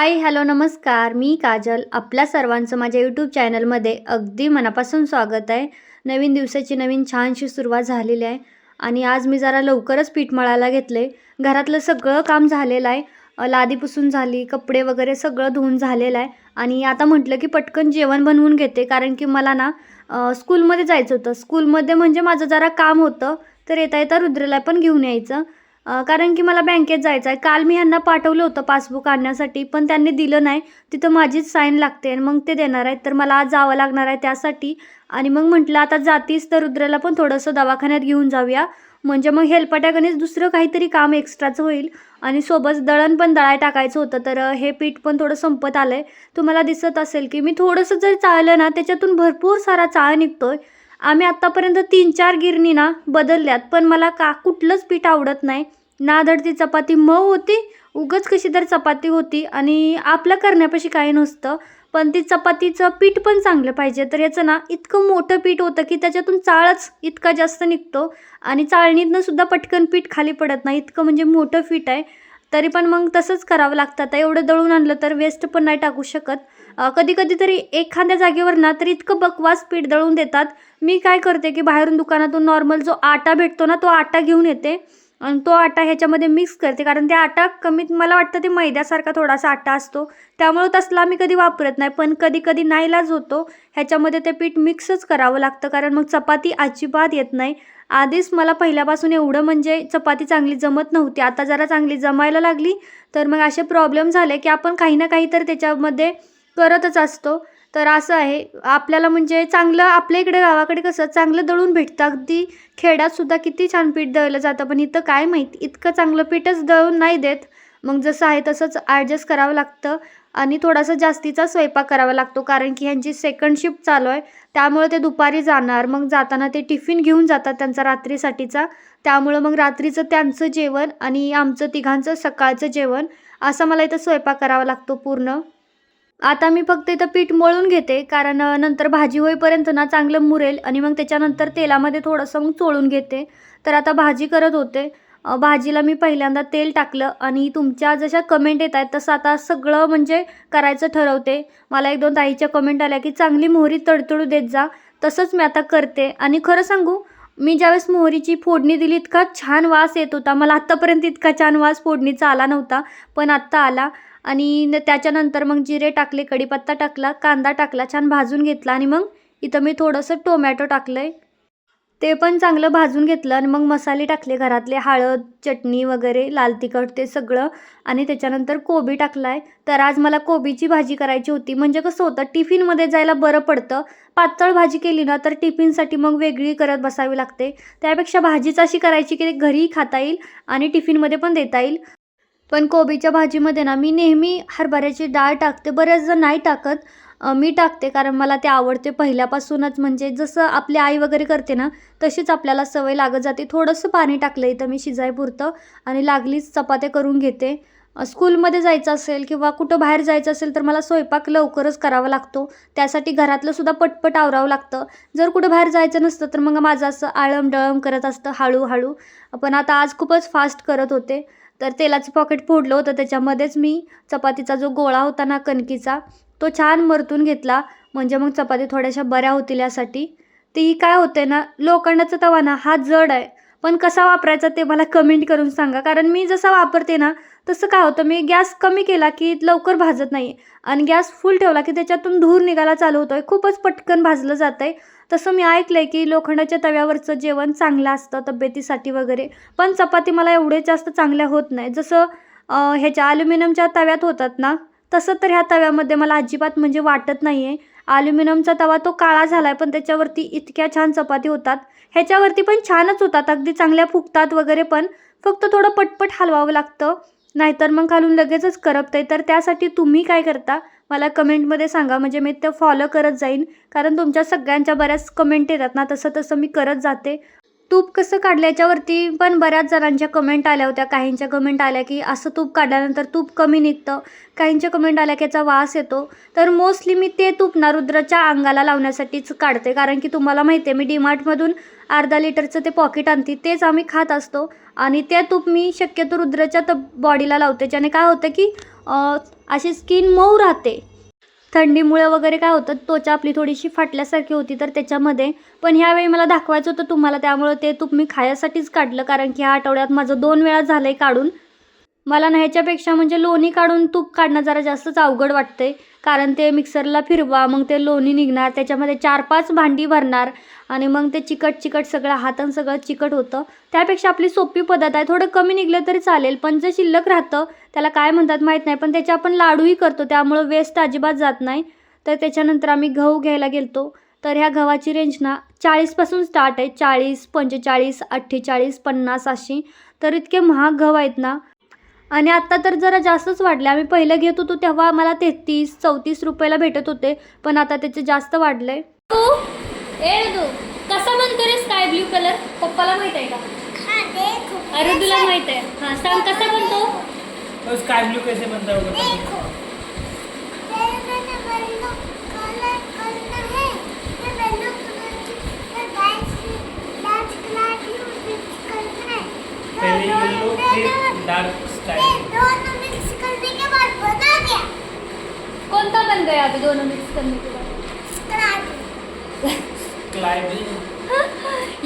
Hi hello नमस्कार. मी काजल. आपल्या सर्वांचं माझ्या यूट्यूब चॅनलमध्ये अगदी मनापासून स्वागत आहे. नवीन दिवसाची नवीन छानशी सुरुवात झालेली आहे. आणि आज मी जरा लवकरच पीठ मळायला घेतले घरातलं सगळं काम झालेलं आहे. लादीपासून लादी पुसून झाली कपडे वगैरे सगळं धुवून झालेलं आहे. आणि आता म्हटलं की पटकन जेवण बनवून घेते. कारण की मला ना स्कूलमध्ये जायचं होतं. स्कूलमध्ये म्हणजे माझं जरा काम होतं. तर येता येता रुद्रेला पण घेऊन यायचं. कारण की मला बँकेत जायचं आहे काल मी ह्यांना पाठवलं होतं पासबुक आणण्यासाठी पण त्यांनी दिलं नाही. तिथं माझीच साईन लागते आणि मग ते देणार आहेत. तर मला आज जावं लागणार आहे त्यासाठी. आणि मग म्हटलं आता जातीस तर रुद्राला पण थोडंसं दवाखान्यात घेऊन जाऊया. म्हणजे मग हेलपाट्याकनेच दुसरं काहीतरी काम एक्स्ट्राचं होईल. आणि सोबत दळण पण दळाय टाकायचं होतं. तर हे पीठ पण थोडं संपत आलं आहे तुम्हाला दिसत असेल की मी थोडंसं जर चाळलं ना त्याच्यातून भरपूर सारा चाळ निघतो आहे आम्ही आत्तापर्यंत तीन चार गिरणी ना बदलल्यात पण मला का कुठलंच पीठ आवडत नाही. ना ती चपाती मऊ होती उगच कशी तर चपाती होती आणि आपलं करण्यापाशी काही नसतं. पण ती चपातीचं पीठ पण चांगलं पाहिजे तर याचं ना इतकं मोठं पीठ होतं की त्याच्यातून चाळच इतका जास्त निघतो आणि चाळणीतनं सुद्धा पटकन पीठ खाली पडत नाही. इतकं म्हणजे मोठं पीठ आहे. तरी पण मग तसंच करावं लागतं. आता एवढं दळून आणलं तर वेस्ट पण नाही टाकू शकत. कधी कधी तरी एखाद्या जागेवर ना तर इतकं बकवास पीठ दळून देतात. मी काय करते की बाहेरून दुकानातून नॉर्मल जो आटा भेटतो ना तो आटा घेऊन येते. आणि तो आटा ह्याच्यामध्ये मिक्स करते. कारण ते आटा कमीत मला वाटतं ते मैद्यासारखा थोडासा आटा असतो. त्यामुळं तसला मी कधी वापरत नाही. पण कधी कधी नाईलाज होतो. ह्याच्यामध्ये ते पीठ मिक्सच करावं लागतं. कारण मग चपाती अजिबात येत नाही. आधीच मला पहिल्यापासून एवढं म्हणजे चपाती चांगली जमत नव्हती. आता जरा चांगली जमायला लागली. तर मग असे प्रॉब्लेम झाले की आपण काही ना काही तर त्याच्यामध्ये करतच असतो. तर असं आहे. आपल्याला म्हणजे चांगलं आपल्या इकडे गावाकडे कसं चांगलं दळून भेटतं. अगदी खेड्यातसुद्धा किती छान पीठ दळलं जातं. पण इथं काय माहीत? इतकं चांगलं पीठच दळून नाही देत. मग जसं आहे तसंच ॲडजस्ट करावं लागतं. आणि थोडासा जास्तीचा स्वयंपाक करावा लागतो. कारण की ह्यांची सेकंड शिफ्ट चालू आहे. त्यामुळे ते दुपारी जाणार. मग जाताना ते टिफिन घेऊन जातात त्यांचा रात्रीसाठीचा. त्यामुळं मग रात्रीचं त्यांचं जेवण आणि आमचं तिघांचं सकाळचं जेवण. असं मला इथं स्वयंपाक करावा लागतो पूर्ण. आता मी फक्त इथं पीठ मळून घेते कारण नंतर भाजी होईपर्यंत ना चांगलं मुरेल आणि मग त्याच्यानंतर तेलामध्ये थोडंसं मग चोळून घेते. तर आता भाजी करत होते. भाजीला मी पहिल्यांदा तेल टाकलं आणि तुमच्या जशा कमेंट येत आहेत तसं आता सगळं म्हणजे करायचं ठरवते. मला एक दोन ताईच्या कमेंट आल्या की चांगली मोहरी तडतडू देत जा तसंच मी आता करते. आणि खरं सांगू मी ज्यावेळेस मोहरीची फोडणी दिली इतका छान वास येत होता. मला आत्तापर्यंत इतका छान वास फोडणीचा आला नव्हता पण आत्ता आला. आणि न- त्याच्यानंतर मग जिरे टाकले कढीपत्ता टाकला कांदा टाकला छान भाजून घेतला आणि मग इथं मी थोडंसं टोमॅटो टाकलं आहे ते पण चांगलं भाजून घेतलं आणि मग मसाले टाकले घरातले हळद चटणी वगैरे लाल तिखट ते सगळं आणि त्याच्यानंतर कोबी टाकला आहे तर आज मला कोबीची भाजी करायची होती म्हणजे कसं होतं टिफिनमध्ये जायला बरं पडतं. पातळ भाजी केली ना तर टिफिनसाठी मग वेगळी करत बसावी लागते. त्यापेक्षा भाजीच अशी करायची की ते घरीही खाता येईल आणि टिफिनमध्ये पण देता येईल. पण कोबीच्या भाजीमध्ये ना मी नेहमी हरभऱ्याची डाळ टाकते. बऱ्याचदा नाही टाकत. मी टाकते कारण मला ते आवडते पहिल्यापासूनच. म्हणजे जसं आपली आई वगैरे करते ना तशीच आपल्याला सवय लागत जाते. थोडंसं पाणी टाकलं इथं मी शिजायपुरतं आणि लागलीच चपात्या करून घेते. स्कूलमध्ये जायचं असेल किंवा कुठं बाहेर जायचं असेल तर मला स्वयंपाक लवकरच करावा लागतो. त्यासाठी घरातलं सुद्धा पटपट आवरावं लागतं. जर कुठं बाहेर जायचं नसतं तर मग माझं असं आळम डळम करत असतं हळूहळू. पण आता आज खूपच फास्ट करत होते. तर तेलाचं पॉकेट फोडलं होतं. त्याच्यामध्येच मी चपातीचा जो गोळा होता ना कणकीचा तो छान मरतून घेतला. म्हणजे मग चपाती थोड्याशा बऱ्या होतील यासाठी. ती काय होते ना लोखंडाचा तवा ना हा जड आहे. पण कसा वापरायचा ते मला कमेंट करून सांगा. कारण मी जसा वापरते ना तसं काय होतं मी गॅस कमी केला की लवकर भाजत नाही आणि गॅस फुल ठेवला की त्याच्यातून धूर निघायला चालू होतो आहे खूपच पटकन भाजलं जातं आहे तसं मी ऐकलं आहे की लोखंडाच्या तव्यावरचं जेवण चांगलं असतं तब्येतीसाठी वगैरे. पण चपाती मला एवढे जास्त चांगल्या होत नाही. जसं ह्याच्या ॲल्युमिनियमच्या तव्यात होतात ना तसं तर ह्या तव्यामध्ये मला अजिबात म्हणजे वाटत नाही आहे ॲल्युमिनियमचा तवा तो काळा झाला आहे पण त्याच्यावरती इतक्या छान चपाती होतात. ह्याच्यावरती पण छानच होतात अगदी चांगल्या फुगतात वगैरे पण. फक्त थोडं पटपट हलवावं लागतं. नाहीतर मग घालून लगेचच करपतंय. तर त्यासाठी तुम्ही काय करता? मला कमेंटमध्ये सांगा म्हणजे मी ते फॉलो करत जाईन. कारण तुमच्या सगळ्यांच्या बऱ्याच कमेंट येतात ना तसं तसं मी करत जाते. तूप कसं काढल्याच्यावरती पण बऱ्याच जणांच्या कमेंट आल्या होत्या. काहींच्या कमेंट आल्या की असं तूप काढल्यानंतर तूप कमी निघतं. काहींच्या कमेंट आल्या की याचा वास येतो. तर मोस्टली मी ते तूप ना रुद्राच्या अंगाला लावण्यासाठीच काढते. कारण की तुम्हाला माहिती आहे मी डीमार्टमधून अर्धा लिटरचं ते पॉकेट आणते तेच आम्ही खात असतो. आणि ते तूप मी शक्यतो रुद्राच्या तब बॉडीला लावते. ज्याने काय होतं की अशी स्किन मऊ राहते. थंडीमुळे वगैरे काय होतं त्वचा आपली थोडीशी फाटल्यासारखी होती तर त्याच्यामध्ये. पण ह्यावेळी मला दाखवायचं होतं तुम्हाला त्यामुळं ते तूप मी खायासाठीच काढलं कारण की ह्या आठवड्यात माझं दोन वेळा झालं आहे काढून. मला ना ह्याच्यापेक्षा म्हणजे लोणी काढून तूप काढणं जरा जास्तच अवघड वाटते कारण ते मिक्सरला फिरवा मग ते लोणी निघणार त्याच्यामध्ये चार पाच भांडी भरणार आणि मग ते चिकट चिकट सगळं हातानं सगळं चिकट होतं. त्यापेक्षा आपली सोपी पद्धत आहे. थोडं कमी निघलं तरी चालेल पण जे शिल्लक राहतं त्याला काय म्हणतात माहीत नाही. पण त्याचे आपण लाडूही करतो त्यामुळं वेस्ट अजिबात जात नाही. तर त्याच्यानंतर आम्ही गहू घ्यायला गेलतो. तर ह्या गव्हाची रेंज ना चाळीसपासून स्टार्ट आहे. चाळीस पंचेचाळीस अठ्ठेचाळीस पन्नास अशी. तर इतके महाग गहू आहेत ना आणि आत्ता तर जरा जास्तच वाढले. आम्ही पहिलं घेत होतो तेव्हा मला तेहतीस चौतीस रुपयाला भेटत होते पण आता त्याचे जास्त वाढले. तू? ए तू कसा म्हणतो रे स्काय ब्ल्यू कलर पप्पाला माहीत आहे का? अरे तुला माहीत आहे. हा सांग कसा म्हणतो तो स्काई ब्लू कैसे बनता मैंने पहले येलो फिर डार्क कोणता बन गया अभी दोनों मिक्स करने के बाद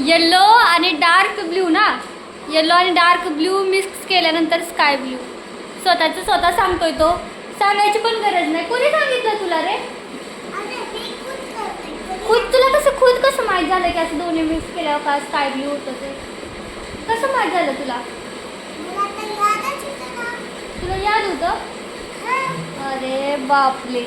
येल्लो आणि डार्क ब्ल्यू ना? येल्लो आणि डार्क ब्ल्यू मिक्स केल्यानंतर स्काय ब्ल्यू स्वतःचं स्वतः सांगतोय तो. सांगायची पण गरज नाही. कोणी सांगितलं तुला रे? अरे मी खुद करते खुद तुला कसं खुद कसं माहीत झालं की असं दोन्ही मिक्स केल्यावर का स्काय ब्ल्यू होतं ते? कसं माहीत झालं तुला मला तर यादच होतं ना छान होतं? अरे बापले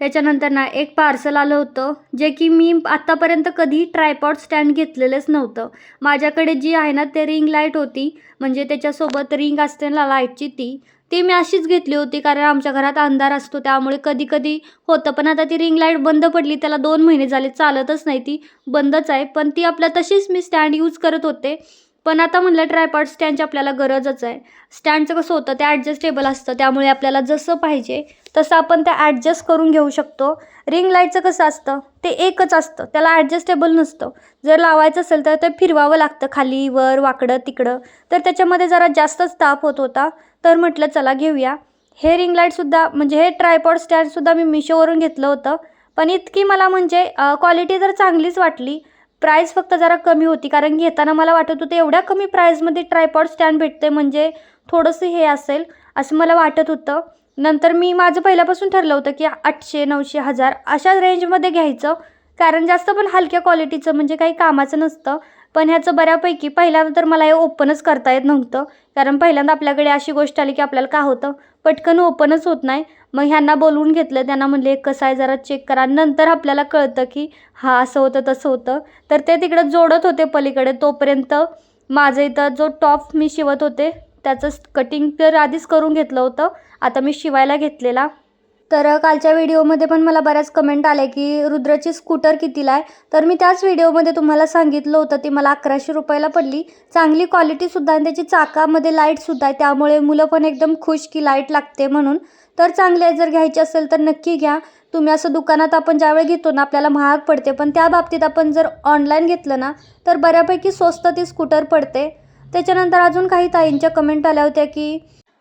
त्याच्यानंतर ना एक पार्सल आलं होतं जे की मी आत्तापर्यंत कधी ट्रायपॉड स्टँड घेतलेलंच नव्हतं. माझ्याकडे जी आहे ना ते रिंग लाइट होती. म्हणजे त्याच्यासोबत रिंग असते ना लाईटची ती. ती मी अशीच घेतली होती कारण आमच्या घरात अंधार असतो त्यामुळे कधी कधी होतं. पण आता ती रिंग लाइट बंद पडली त्याला दोन महिने झाले चालतच नाही ती बंदच आहे. पण ती आपल्या तशीच मी स्टँड यूज करत होते. पण आता म्हणलं ट्रायपॉड स्टँडची आपल्याला गरजच आहे. स्टँडचं कसं होतं ते ॲडजस्टेबल असतं त्यामुळे आपल्याला जसं पाहिजे तसं आपण ते ॲडजस्ट करून घेऊ शकतो. रिंग लाईटचं कसं असतं ते एकच असतं त्याला ॲडजस्टेबल नसतं. जर लावायचं असेल तर ते फिरवावं लागतं खाली वर वाकडं तिकडं. तर त्याच्यामध्ये जरा जास्तच ताप होत होता. तर म्हटलं चला घेऊया. हे रिंग लाईटसुद्धा म्हणजे हे ट्रायपॉड स्टँडसुद्धा मी मिशोवरून घेतलं होतं. पण इतकी मला म्हणजे क्वालिटी तर चांगलीच वाटली. प्राईस फक्त जरा कमी होती कारण घेताना मला वाटत होतं एवढ्या कमी प्राईजमध्ये ट्रायपॉड स्टँड भेटते म्हणजे थोडंसं हे असेल असं मला वाटत होतं. नंतर मी माझं पहिल्यापासून ठरलं होतं की आठशे नऊशे हजार अशा रेंजमध्ये घ्यायचं. कारण जास्त पण हलक्या क्वालिटीचं म्हणजे काही कामाचं नसतं. पण ह्याचं बऱ्यापैकी पहिल्यांदा तर मला हे ओपनच करता येत नव्हतं. कारण पहिल्यांदा आपल्याकडे अशी गोष्ट आली की आपल्याला का होतं? पटकन ओपनच होत नाही. मग ह्यांना बोलवून घेतलं. त्यांना म्हणले कसं आहे जरा चेक करा. नंतर आपल्याला कळतं की हा असं होतं तसं होतं. तर ते तिकडं जोडत होते पलीकडे. तोपर्यंत माझं इथं जो टॉप मी शिवत होते त्याचं कटिंग तर आधीच करून घेतलं होतं. आता मी शिवायला घेतलेला. तर कालच्या व्हिडिओमध्ये पण मला बऱ्याच कमेंट आले की रुद्राची स्कूटर कितीला आहे? तर मी त्याच व्हिडिओमध्ये तुम्हाला सांगितलं होतं ती मला अकराशे रुपयाला पडली. चांगली क्वालिटीसुद्धा आणि त्याची चाकामध्ये लाईटसुद्धा आहे त्यामुळे मुलं पण एकदम खुश की लाइट लागते म्हणून. तर चांगले आहे जर घ्यायची असेल तर नक्की घ्या. तुम्ही असं दुकानात आपण ज्यावेळी घेतो ना आपल्याला महाग पडते. पण त्या बाबतीत आपण जर ऑनलाईन घेतलं ना तर बऱ्यापैकी स्वस्त ती स्कूटर पडते. त्याच्यानंतर अजून काही ताईंच्या कमेंट आल्या होत्या की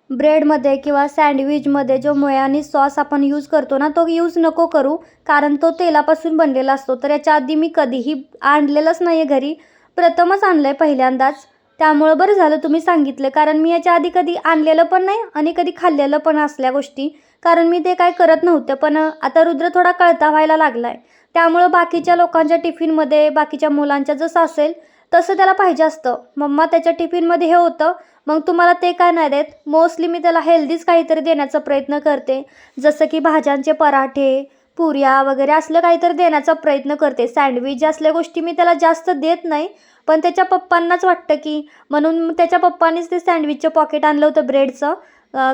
ब्रेडमध्ये किंवा सँडविचमध्ये जो मोयानी सॉस आपण यूज करतो ना तो यूज नको करू कारण तो तेलापासून बनलेला असतो. तर याच्या आधी मी कधीही आणलेलंच नाही आहे घरी. प्रथमच आणलं आहे पहिल्यांदाच. त्यामुळं बरं झालं तुम्ही सांगितलं कारण मी याच्या आधी कधी आणलेलं पण नाही आणि कधी खाल्लेलं पण असल्या गोष्टी. कारण मी ते काय करत नव्हतं पण आता रुद्र थोडा कळता व्हायला लागला आहे त्यामुळं बाकीच्या लोकांच्या टिफिनमध्ये बाकीच्या मुलांच्या जसं असेल तसं त्याला पाहिजे असतं. मम्मा त्याच्या टिफिनमध्ये हे होतं मग तुम्हाला ते काय नाही देत. मोस्टली मी त्याला हेल्दीच काहीतरी देण्याचा प्रयत्न करते. जसं की भाज्यांचे पराठे पुऱ्या वगैरे असलं काहीतरी देण्याचा प्रयत्न करते. सँडविच असल्या गोष्टी मी त्याला जास्त देत नाही. पण त्याच्या पप्पांनाच वाटतं की म्हणून त्याच्या पप्पांनीच ते सँडविचचं पॉकेट आणलं होतं ब्रेडचं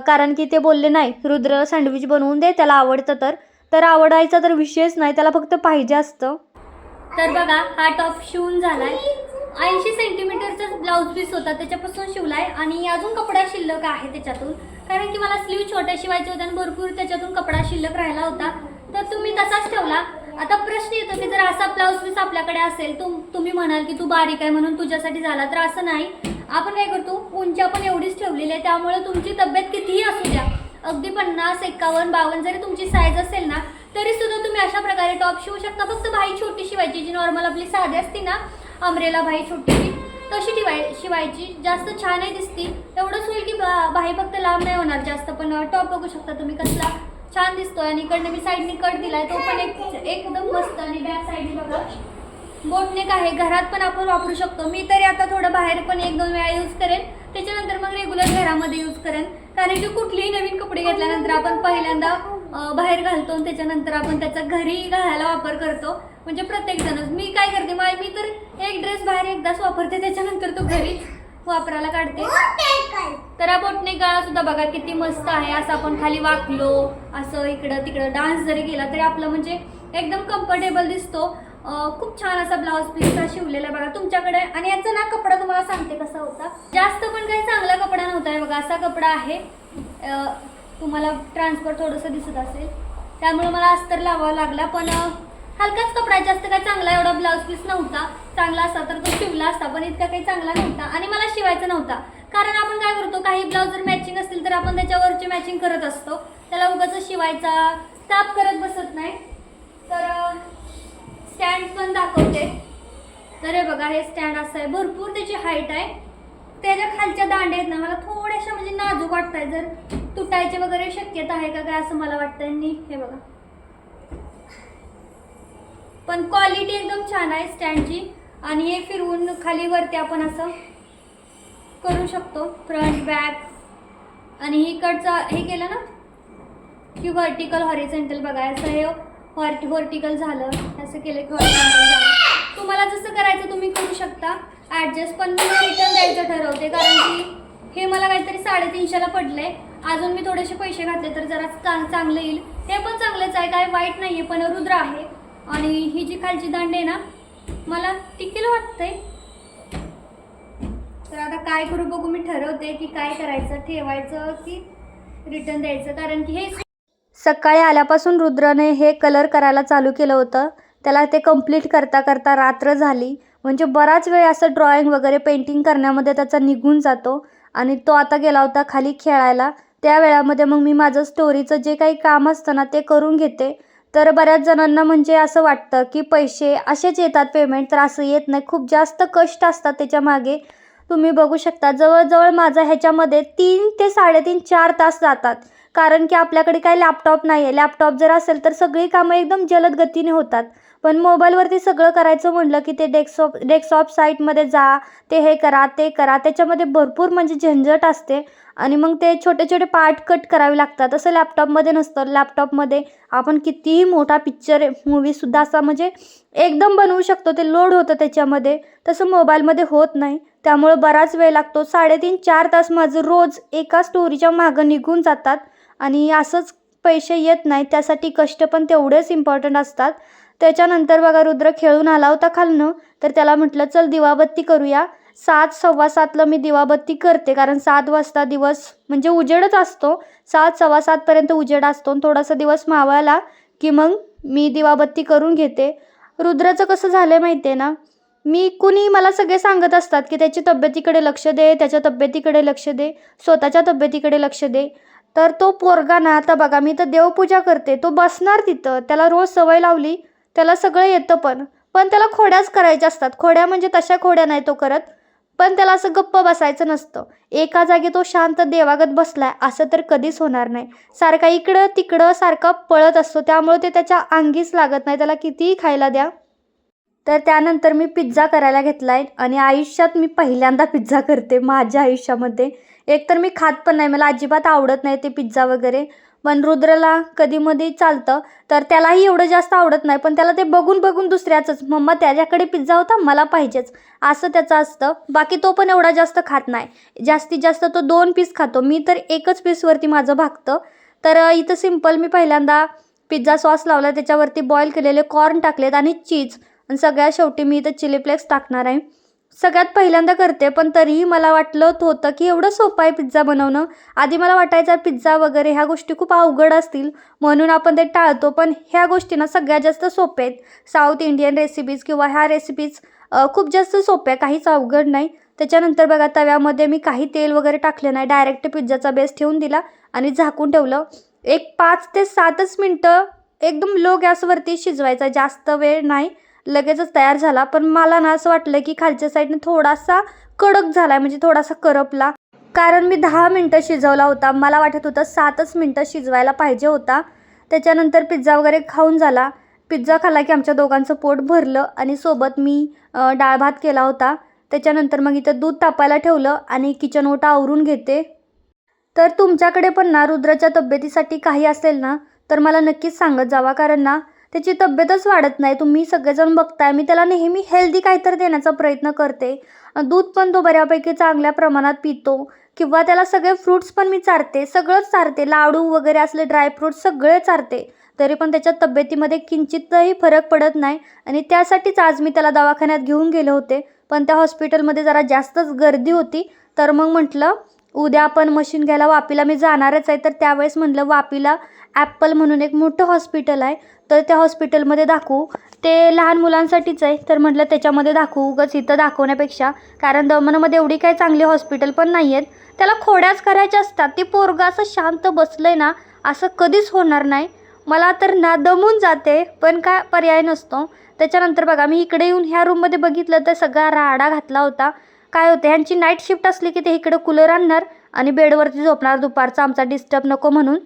कारण की ते बोलले नाही रुद्र सँडविच बनवून दे त्याला आवडतं तर. तर आवडायचा तर विषयच नाही त्याला फक्त पाहिजे असतं. तर बघा हा टॉप शिवून झाला आहे ऐंशी सेंटीमीटरचा ब्लाऊज पीस होता त्याच्यापासून शिवलाय. आणि अजून कपडा शिल्लक आहे त्याच्यातून. कारण की मला स्लीव छोट्या शिवायचे होते आणि भरपूर त्याच्यातून कपडा शिल्लक राहिला होता. तर तुम्ही तसाच ठेवला. आता प्रश्न येतो की जर असा ब्लाऊज पीस आपल्याकडे असेल तुम तुम्ही म्हणाल की तू बारीक आहे म्हणून तुझ्यासाठी झाला तर असं नाही. आपण काय करतो उंची आपण एवढीच ठेवलेली आहे त्यामुळे तुमची तब्येत कितीही असू द्या अगदी पन्नास एक्कावन्न बावन्न जरी तुमची साईज असेल ना तरी सुद्धा तुम्ही अशा प्रकारे टॉप शिवू शकता. फक्त भाई छोटी शिवायची जी नॉर्मल आपली साधी असते ना अमरेला भाई छोटीची तशी ठेवाय शिवायची. जास्त छानही दिसती. एवढंच होईल की बा भाई फक्त लांब नाही होणार जास्त पण टॉप बघू शकता तुम्ही कसला छान दिसतोय. आणि इकडनं मी साईडने कट दिलाय तो पण एक एकदम मस्त आणि बॅक साईडने बघा. बोटनेक आहे. घरात पण आपण वापरू शकतो. मी तरी आता थोडं बाहेर पण एक दोन वेळा यूज करेन. त्याच्यानंतर मग रेग्युलर घरामध्ये यूज करेन. कारण की कुठलेही नवीन कपडे घेतल्यानंतर आपण पहिल्यांदा बाहेर घालतो आणि त्याच्यानंतर आपण त्याचा घरी घालायला वापर करतो. म्हणजे प्रत्येक जणच. मी काय करते माय मी तर एक ड्रेस बाहेर एकदाच वापरते त्याच्यानंतर तो घरीच वापरायला काढते. तर बोटने गळा सुद्धा बघा किती मस्त आहे. असं आपण खाली वाकलो असं इकडं तिकडं डान्स जरी केला तरी आपलं म्हणजे एकदम कम्फर्टेबल दिसतो. खूप छान असा ब्लाऊज पीस शिवलेला आहे बघा तुमच्याकडे. आणि याचा ना कपडा तुम्हाला सांगते कसा होता. जास्त पण काही चांगला कपडा नव्हता आहे बघा असा कपडा आहे. तुम्हाला ट्रान्सफर थोडंसं दिसत असेल. त्यामुळे मला अस्तर लावावा लागला पण हलकाच कपडा जास्त काही चांगला एवढा ब्लाऊज पीस नव्हता. चांगला असता तर तो शिवला असता पण इतका काही चांगला नव्हता. आणि मला शिवायचा नव्हता. कारण आपण काय करतो काही ब्लाऊज जर मॅचिंग असतील तर आपण त्याच्यावरची मॅचिंग करत असतो. त्याला उगाच शिवायचा स्टाफ करत बसत नाही. तर स्टँड पण दाखवते. तर हे बघा हे स्टँड असं आहे. भरपूर त्याची हाईट आहे. त्याच्या खालच्या दांड्या आहेत ना मला थोड्याशा म्हणजे नाजूक वाटत आहे जर तुटायची वगैरे शक्यता आहे का काय असं मला वाटतं आणि हे बघा. पण क्वालिटी एकदम छान आहे स्टँडची आणि हे फिरवून खाली वरती आपण असं करू शकतो. फ्रंट बॅक आणि ही कडचा हे केलं ना? की व्हर्टिकल हॉरिसेंटल बघा. असं हे हॉर्ट व्हर्टिकल झालं. असं केलं की झालं. तुम्हाला जसं करायचं तुम्ही करू शकता. ॲडजस्ट पण मी रिटर्न द्यायचं ठरवते. कारण की हे मला काहीतरी साडेतीनशेला पडलं आहे अजून मी थोडेसे पैसे घातले तर जरा चा- चांगलं येईल. हे पण चांगलंच आहे. काय वाईट नाही आहे पण रुद्र आहे. आणि ही जी खालची दांडी आहे ना मला टिकेल वाटतंय. तर आता काय करू बघू मी ठरवते की काय करायचं ठेवायचं की रिटर्न द्यायचं. कारण की हे सकाळी आल्यापासून रुद्रने हे कलर करायला चालू केलं होतं. त्याला ते कंप्लीट करता करता रात्र झाली. म्हणजे बराच वेळ असं ड्रॉइंग वगैरे पेंटिंग करण्यामध्ये त्याचा निघून जातो. आणि तो आता गेला होता खाली खेळायला. त्या वेळामध्ये मग मी माझं स्टोरीचं जे काही काम असतं ना ते करून घेते. तर बऱ्याच जणांना म्हणजे असं वाटतं की पैसे असेच येतात पेमेंट तर असं येत नाही. खूप जास्त कष्ट असतात त्याच्यामागे. तुम्ही बघू शकता जवळजवळ माझा ह्याच्यामध्ये तीन ते साडेतीन चार तास जातात. कारण की आपल्याकडे काही लॅपटॉप नाही आहे लॅपटॉप जर असेल तर सगळी कामं एकदम जलद गतीने होतात. पण मोबाईलवरती सगळं करायचं म्हटलं की ते डेस्कटॉप डेस्कटॉप साईटमध्ये जा ते हे करा ते करा. त्याच्यामध्ये भरपूर म्हणजे झंझट असते. आणि मग ते छोटे छोटे पार्ट कट करावे लागतात. असं लॅपटॉपमध्ये नसतं. लॅपटॉपमध्ये आपण कितीही मोठा पिक्चर मूवीसुद्धा असा म्हणजे एकदम बनवू शकतो. ते लोड होतं त्याच्यामध्ये. तसं मोबाईलमध्ये होत नाही. त्यामुळं बराच वेळ लागतो. साडेतीन चार तास माझं रोज एका स्टोरीच्या मागं निघून जातात. आणि असंच पैसे येत नाही. त्यासाठी कष्ट पण तेवढेच इम्पॉर्टंट असतात. त्याच्यानंतर बघा रुद्र खेळून आला होता खालनं. तर त्याला म्हटलं चल दिवाबत्ती करूया. सात सव्वा सातला मी दिवाबत्ती करते कारण सात वाजता दिवस म्हणजे उजेडच असतो. सात सव्वा सातपर्यंत उजेड असतो आणि थोडासा दिवस मावळला की मग मी दिवाबत्ती करून घेते. रुद्राचं कसं झालं आहे माहिती आहे ना? मी कुणी मला सगळे सांगत असतात की त्याची तब्येतीकडे लक्ष दे त्याच्या तब्येतीकडे लक्ष दे स्वतःच्या तब्येतीकडे लक्ष दे. तर तो पोरगा ना आता बघा मी तर देवपूजा करते तो बसणार तिथं. त्याला रोज सवय लावली त्याला सगळं येतं पण. पण त्याला खोड्याच करायच्या असतात. खोड्या म्हणजे तशा खोड्या नाही तो करत. पण त्याला असं गप्प बसायचं नसतं. एका जागी तो शांत देवागत बसलाय. असं तर कधीच होणार नाही. सारखा इकडं तिकडं सारखा पळत असतो. त्यामुळे ते त्याच्या अंगीच लागत नाही. त्याला कितीही खायला द्या. तर त्यानंतर मी पिझ्झा करायला घेतला आहे आणि आयुष्यात मी पहिल्यांदा पिझ्झा करते. माझ्या आयुष्यामध्ये. एकतर मी खात पण नाही. मला अजिबात आवडत नाही ते पिझ्झा वगैरे. पण रुद्रला कधीमध्ये चालतं. तर त्यालाही एवढं जास्त आवडत नाही पण त्याला ते बघून बघून दुसऱ्याचंच मम्मा त्याच्याकडे पिझ्झा होता मला पाहिजेच. असं त्याचं असतं. बाकी तो पण एवढा जास्त खात नाही. जास्तीत जास्त तो दोन पीस खातो. मी तर एकच पीसवरती माझं भागतं. तर इथं सिंपल मी पहिल्यांदा पिझ्झा सॉस लावला. त्याच्यावरती बॉईल केलेले कॉर्न टाकलेत आणि चीज आणि सगळ्या शेवटी मी इथं चिली फ्लेक्स टाकणार आहे. सगळ्यात पहिल्यांदा करते पण तरीही मला वाटलं होतं की एवढं सोपं आहे पिझ्झा बनवणं. आधी मला वाटायचं पिझ्झा वगैरे ह्या गोष्टी खूप अवघड असतील म्हणून आपण ते टाळतो. पण ह्या गोष्टी ना सगळ्यात जास्त सोप्या आहेत. साऊथ इंडियन रेसिपीज किंवा ह्या रेसिपीज खूप जास्त सोप्या आहे, काहीच अवघड नाही. त्याच्यानंतर बघा तव्यामध्ये मी काही तेल वगैरे टाकले नाही डायरेक्ट पिझ्झाचा बेस ठेवून दिला आणि झाकून ठेवलं. एक पाच ते सातच मिनटं एकदम लो गॅसवरती शिजवायचा जास्त वेळ नाही. लगेचच तयार झाला. पण मला ना असं वाटलं की खालच्या साईडने थोडासा कडक झाला आहे म्हणजे थोडासा करपला. कारण मी दहा मिनटं शिजवला होता. मला वाटत होतं सातच मिनटं शिजवायला पाहिजे होता. त्याच्यानंतर पिझ्झा वगैरे खाऊन झाला. पिझ्झा खाल्ला की आमच्या दोघांचं पोट भरलं आणि सोबत मी डाळ भात केला होता. त्याच्यानंतर मग इथं दूध तापायला ठेवलं आणि किचन ओटा आवरून घेते. तर तुमच्याकडे पण ना रुद्राच्या तब्येतीसाठी काही असेल ना तर मला नक्कीच सांगत जावा. कारण ना त्याची तब्येतच वाढत नाही. तुम्ही सगळेजण बघताय. मी त्याला नेहमी हेल्दी काहीतरी देण्याचा प्रयत्न करते. दूध पण तो बऱ्यापैकी चांगल्या प्रमाणात पितो. किंवा त्याला सगळे फ्रूट्स पण मी चारते. सगळंच चारते. लाडू वगैरे असले ड्रायफ्रूट्स सगळे चारते. तरी पण त्याच्या तब्येतीमध्ये किंचितही फरक पडत नाही. आणि त्यासाठीच आज मी त्याला दवाखान्यात घेऊन गेले होते. पण त्या हॉस्पिटलमध्ये जरा जास्तच गर्दी होती. तर मग म्हटलं उद्या आपण मशीन घ्यायला वापीला मी जाणारच आहे. तर त्यावेळेस म्हटलं वापीला ॲप्पल म्हणून एक मोठं हॉस्पिटल आहे. तर त्या हॉस्पिटलमध्ये दाखवू. ते लहान मुलांसाठीच आहे. तर म्हटलं त्याच्यामध्ये दाखवू उगाच इथं दाखवण्यापेक्षा. कारण दमनमध्ये एवढी काही चांगली हॉस्पिटल पण नाही आहेत त्याला खोड्याच करायच्या असतात. ती पोरगं असं शांत बसलं आहे ना असं कधीच होणार नाही. मला तर ना दमून जाते पण काय पर्याय नसतो. त्याच्यानंतर बघा मी इकडे येऊन ह्या रूममध्ये बघितलं तर सगळा राडा घातला होता. काय होते ह्यांची नाईट शिफ्ट असली की ते इकडं कूलर आणणार आणि बेडवरती झोपणार. दुपारचा आमचा डिस्टर्ब नको म्हणून.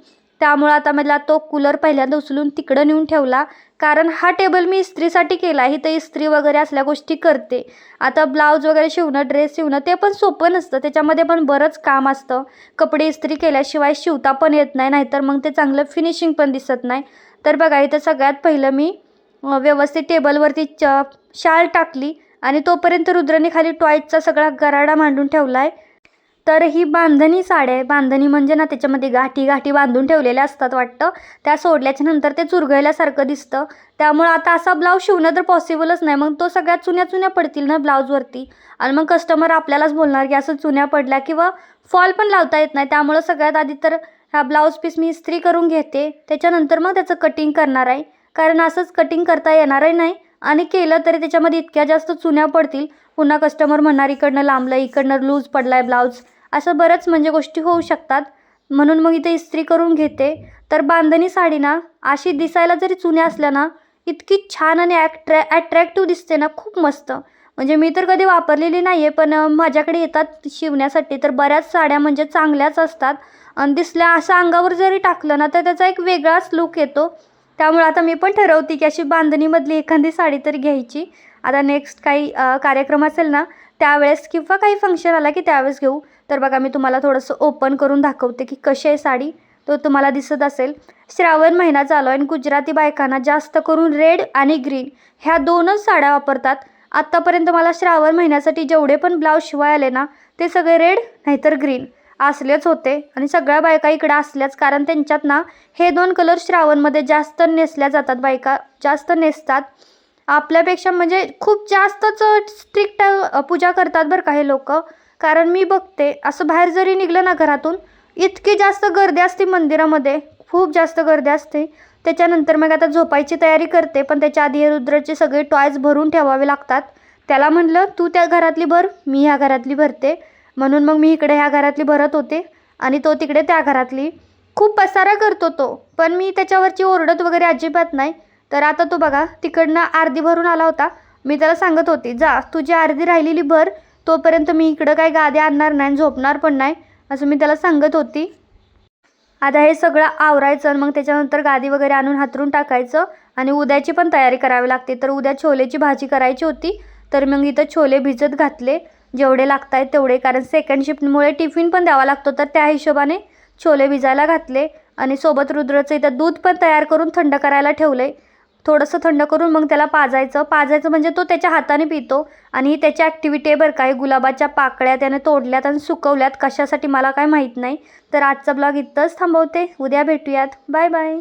त्यामुळं आता मला तो कूलर पहिल्यांदा उचलून तिकडं नेऊन ठेवला. कारण हा टेबल मी इस्त्रीसाठी केला आहे तर इस्त्री वगैरे असल्या गोष्टी करते. आता ब्लाऊज वगैरे शिवणं ड्रेस शिवणं ते पण सोपं नसतं. त्याच्यामध्ये पण बरंच काम असतं. कपडे इस्त्री केल्याशिवाय शिवता पण येत नाही नाहीतर मग ते चांगलं फिनिशिंग पण दिसत नाही. तर बघा इथं सगळ्यात पहिलं मी व्यवस्थित टेबलवरती च शाल टाकली. आणि तोपर्यंत रुद्रने खाली टॉयचा सगळा गराडा मांडून ठेवला आहे तर ही बांधणी साड्या आहे. बांधणी म्हणजे ना त्याच्यामध्ये गाठी गाठी बांधून ठेवलेल्या असतात वाटतं. त्या सोडल्याच्या नंतर ते चुरगळल्यासारखं दिसतं. त्यामुळं आता असा ब्लाऊज शिवणं तर पॉसिबलच नाही. मग तो सगळ्या चुन्या चुन्या पडतील ना ब्लाऊजवरती आणि मग कस्टमर आपल्यालाच बोलणार की असं चुन्या पडल्या किंवा फॉल पण लावता येत नाही. त्यामुळं सगळ्यात आधी तर हा ब्लाऊज पीस मी इस्त्री करून घेते. त्याच्यानंतर मग त्याचं कटिंग करणार आहे. कारण असंच कटिंग करता येणारही नाही. आणि केलं तरी त्याच्यामध्ये इतक्या जास्त चुन्या पडतील. पुन्हा कस्टमर म्हणणार इकडनं लांबलं इकडनं लूज पडलाय ब्लाऊज असं बरंच म्हणजे गोष्टी होऊ शकतात. म्हणून मग इथे इस्त्री करून घेते. तर बांधणी साडी ना अशी दिसायला जरी चुन्या असल्या ना इतकी छान आणि ॲट्रॅ ॲट्रॅक्टिव्ह दिसते ना खूप मस्त. म्हणजे मी तर कधी वापरलेली नाही आहे पण माझ्याकडे येतात शिवण्यासाठी. तर बऱ्याच साड्या म्हणजे चांगल्याच असतात. आणि दिसल्या असं अंगावर जरी टाकलं ना तर त्याचा एक वेगळाच लुक येतो. त्यामुळे आता मी पण ठरवते की अशी बांधणीमधली एखादी साडी तरी घ्यायची. आता नेक्स्ट काही कार्यक्रम असेल ना त्यावेळेस किंवा काही फंक्शन आला की त्यावेळेस घेऊ. तर बघा मी तुम्हाला थोडंसं ओपन करून दाखवते की कशी आहे साडी. तो तुम्हाला दिसत असेल. श्रावण महिना चालू आहे आणि गुजराती बायकांना जास्त करून रेड आणि ग्रीन ह्या दोनच साड्या वापरतात. आत्तापर्यंत मला श्रावण महिन्यासाठी जेवढे पण ब्लाऊज शिवाय आले ना ते सगळे रेड नाहीतर ग्रीन. असलेच होते. आणि सगळ्या बायका इकडे असल्याच कारण त्यांच्यात ना हे दोन कलर श्रावणमध्ये जास्त नेसल्या जातात बायका. जास्त नेसतात. आपल्यापेक्षा म्हणजे खूप जास्तच स्ट्रिक्ट पूजा करतात बरं का हे लोक. कारण मी बघते असं बाहेर जरी निघलं ना घरातून इतकी जास्त गर्दी असते मंदिरामध्ये. खूप जास्त गर्दी असते. त्याच्यानंतर मग आता झोपायची तयारी करते पण त्याच्या आधी हे रुद्राचे सगळे टॉयज भरून ठेवावे लागतात. त्याला म्हणलं तू त्या घरातली भर मी ह्या घरातली भरते. म्हणून मग मी इकडे ह्या घरातली भरत होते आणि तो तिकडे त्या घरातली. खूप पसारा करतो तो पण मी त्याच्यावरची ओरडत वगैरे अजिबात नाही. तर आता तो बघा तिकडनं अर्धी भरून आला होता. मी त्याला सांगत होती जा तुझी अर्धी राहिलेली भर. तोपर्यंत मी इकडं काय गाद्या आणणार नाही झोपणार पण नाही असं मी त्याला सांगत होती. आता हे सगळं आवरायचं आणि मग त्याच्यानंतर गादी वगैरे आणून हातरून टाकायचं आणि उद्याची पण तयारी करावी लागते. तर उद्या छोलेची भाजी करायची होती. तर मग इथं छोले भिजत घातले. जेवढे लागत आहेत तेवढे कारण सेकंड शिफ्टमुळे टिफिन पण द्यावा लागतो. तर त्या हिशोबाने छोले भिजायला घातले आणि सोबत रुद्रचं इथं दूध पण तयार करून थंड करायला ठेवलं. आहे थोडंसं थंड करून मग त्याला पाजायचं. पाजायचं म्हणजे तो त्याच्या हाताने पितो आणि ही त्याची ॲक्टिव्हिटी आहे बरं काय गुलाबाच्या पाकळ्या त्याने तोडल्यात आणि सुकवल्यात. कशासाठी मला काय माहीत नाही. तर आजचा ब्लॉग इथंच थांबवते. उद्या भेटूयात. Bye bye